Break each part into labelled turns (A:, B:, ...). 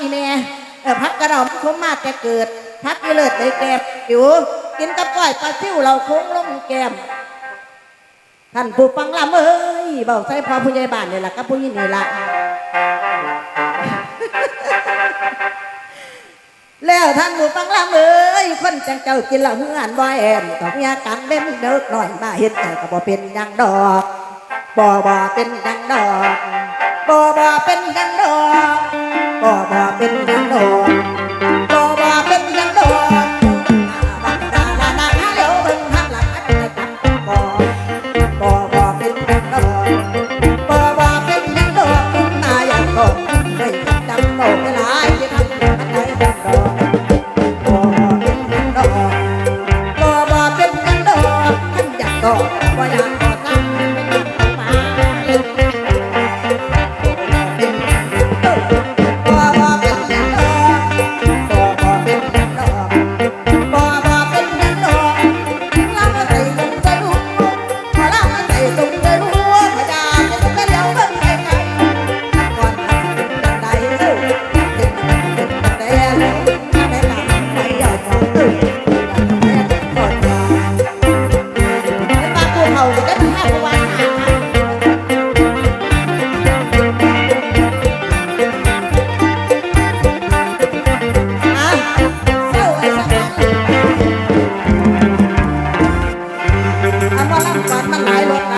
A: อีแม่เออพักกระเราคมมาแต่เกิด พักอีเลิศได้แก่อยู่กินกับก้อยปลาซิ่วเราโค้งลงแก้มท่านผู้ฟังลำเอ้ยเบาใส่พอผู้ใหญ่บ้านเนี่แหละกับผู้หญิงนี่ละแล้วท่านผู้ฟังลำเอ้ยคนจังเจ้ากินเหล้าเฮือนบ่แอมต้องยากันเล่นเดิกหน่อยมาเห็นแต่ก็บ่เป็นยังดอกบ่บ่เป็นยังดอกบ่บ่เป็นยังดอก ก็บ่เป็นหยังดอก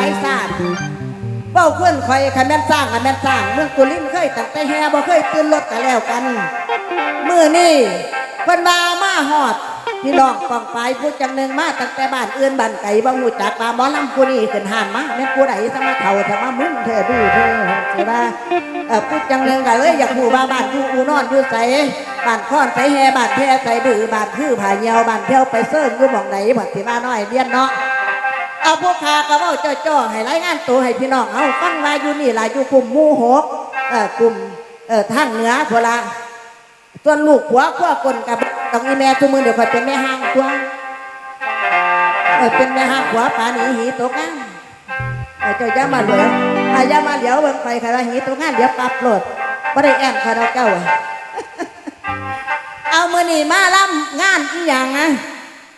A: ายรถหลายสาดเบ้าเพื่อนคอยคันแม่นสร้างคันแม่นสร้างเมืองกุลินเคยตั้งแต่แห่บ่เคยตื่นรถกันแล้วกันมือนี่เพิ่นมามาฮอดพี่น้องกองไฟผู้จังหนึ่งมาตั้งแต่บ้านอื่นบ้านไก่บ่ฮู้จักว่าหมอลำผู้นี้ขึ้นห้านมาแม่นผู้ใดสมาเฒ่าสมามึนเธอดูเธอใช่ปะเออผู้จังหนึ่งก็เลยอยากฮู้ว่าบ้านอยู่อูนอนอยู่ไสบ้านค้อนไสแฮบ้านแพใสดื้อบ้านคือผาเหี่ยวบ้านเที่ยวไปเซิร์นอยู่หม่องไหนบ่สิว่าน้อยเรียนเนาะ เอาพวกข้าก็เว้าจ้อๆให้รายงานตัวให้พี่น้องเอาฟังว่าอยู่นี่ล่ะอยู่กลุ่มหมู่หกเอ่อกลุ่มเอ่อทางเหนือพุ่นละส่วนลูกหัวขั้วกลกับต้องอีแม่ทุกมือเดี๋ยวคอยเป็นแม่ห้างตัวเออเป็นแม่ห้างหัวป่าหนีหีตกงานเออเจ้าย่ามาเหลือถ้าย่ามาเหลียวเบิ่งไปใครว่าหีตกงานเดี๋ยวปรับโหลดบ่ได้แอมคาราเก้าเอามือนี่มาล่ำงานอีหยังนะ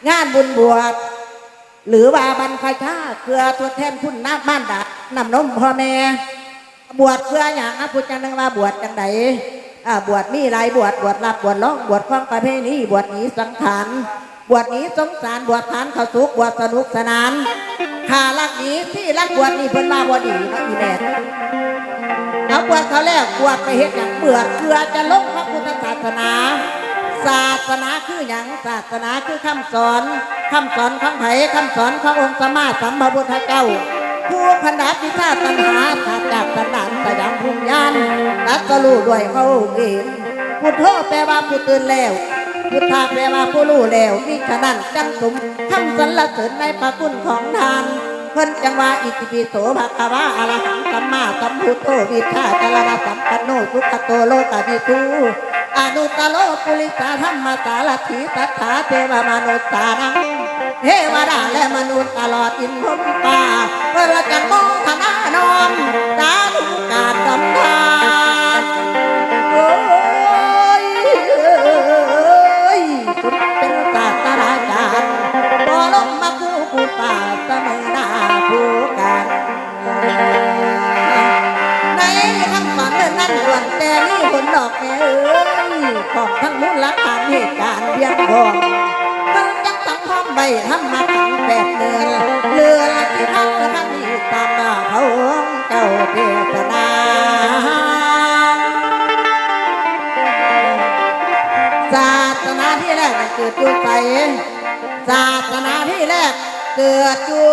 A: งานบุญบวช หรือว่าบรรพชาเพื่อตัวแทนคุณน้าบ้านดานำนมพ่อแม่ บวชเพื่ออย่างนะพุทธจังนึงว่าบวชจังใดบวชมีหลายบวชบวชรับบวชร้องบวชของประเพณีบวชหนีสังขารบวชหนีสงสารบวชทานข้าสุขบวชสนุกสนานข้ารักหนีที่รักบวชนี่เพิ่นมาบ่ดีเนาะอีแม่เอาบวชเขาแล้วบวชไปเฮ็ดอย่างเบื่อเพื่อจะลงพระพุทธศาสนา ศาสนาคืออย่างศาสนาคือคำสอนคำสอนของไผคำสอนขององค์สมมาสัมพุทธเจ้า ผู้พนัดพิชาตัณหาขาดจากตัณหาสยามภูมิญาณรักรู้ด้วยเขาเองพุทโธแปลว่าผู้ตื่นแล้วพุทธาแปลว่าผู้รู้แล้วมิฉะนั้นจังสมคำสรรเสริญในพระคุณของทานเพิ่นจังว่าอิติปิโสภะคะวะอรหังสัมมาสัมพุทโธวิชาจารณะสัมปันโนสุขโตโลกวิทู อนุตโลปุริสาธรรมสารถีสัทธาเทวมนุษย์สานังเทวดาและมนุษย์ตลอดอินพรมปาเพื่อจังโมทนานอมสาธุการดำทานโอ้ยเอ้ยคุณเป็นศาสตราจารย์บ่ลงมาผู้ผู้ป่าเสมอหน้าผู้กันในคำสอนนั้นล้วนแต่มีผลดอกแม่เอ้ย ของทั้งมูลฐานเหตุการณ์เพียงพอมันจังสังพร้อมใบทำมาทั้งแปดเดือนเรือละที่ทั้งทั้งนี้ตามหน้าเขาของเจ้าเทศนาศาสนาที่แรกเกิดอยู่ไสศาสนาที่แรกเกิดอยู่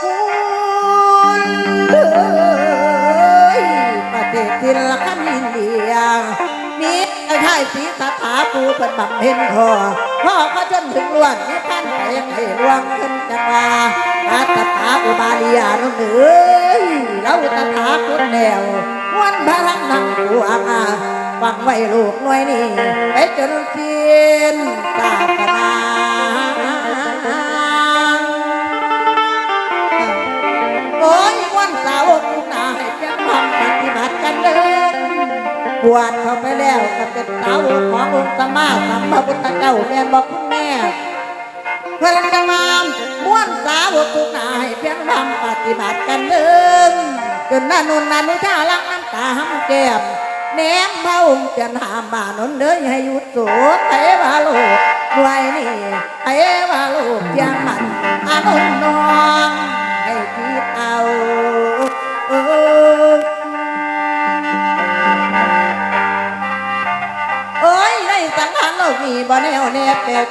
A: พูนเอ้ยประเทศทินละคันอินเดีย มีไอ้ไทยสีสถาปูเป็นบำเพ็ญพอพ่อก็จนถึงล้วนนี่ท่านไปให้ลวงขึ้นจังว่าอาตถาอุบาลียานุเอ้ยเราตถาคุณแล้ววันพลังนังกูอามาฟังไว้ลูกหน่วยนี่ไปจนสิ้นศาสนาโอ้ยนตาร์คุณนา บัติกันเดินบบวชเขาไปแล้วก็เป็นสาวกขององค์สมมาสัมพุทธเจ้าแม่นบอกคุณแม่เพื่อนจะมาม้วนสาวกุกนายเพียงทำปฏิบัติกันเดินจนนานุนนานุชาลังน้ำตาห้ำแก้มแหนมเผาจะหามบ้านนนเลยให้หยุดโสดไอ้วาโลกด้วยนี่ไอ้วาโลกเพียงมันอนุนนอ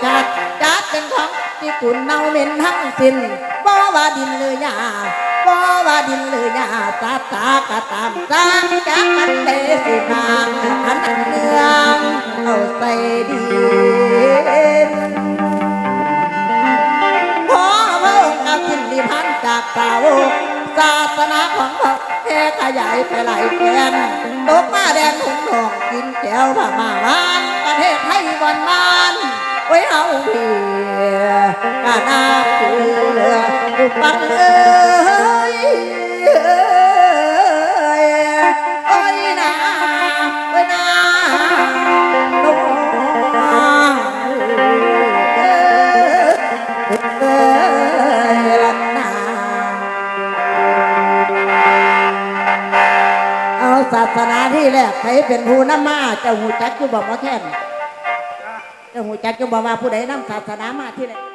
A: จัดจัดเป็นของที่กุนเน่าเหม็นทั้งสิ้นบ่ว่าดินหรือยาบ่ว่าดินหรือยาตาตากะตามสร้างจากมันเดสิพางอันเนืองเอาใส่ดินขอพระองค์เอาสินดิพันจากสาวศาสนาของพระแค่ขยายไปหลายแกนตกมาแดนหงทองกินแก้วพม่าวานประเทศไทยวันมาน ไว้เอาเพียกานาเกลืออุปังเอ้ยเอ้ยโอ้ยนาโอ้ยนาโน้เอ้ยเอ้ยลันาเอาศาสนาที่แรกใครเป็นผู้นำมาจ้าหูจักอยู่บอกว่าแค่น เจ้าหูจักอยู่บอกว่าผู้ใดนำศาสนามาที่แรก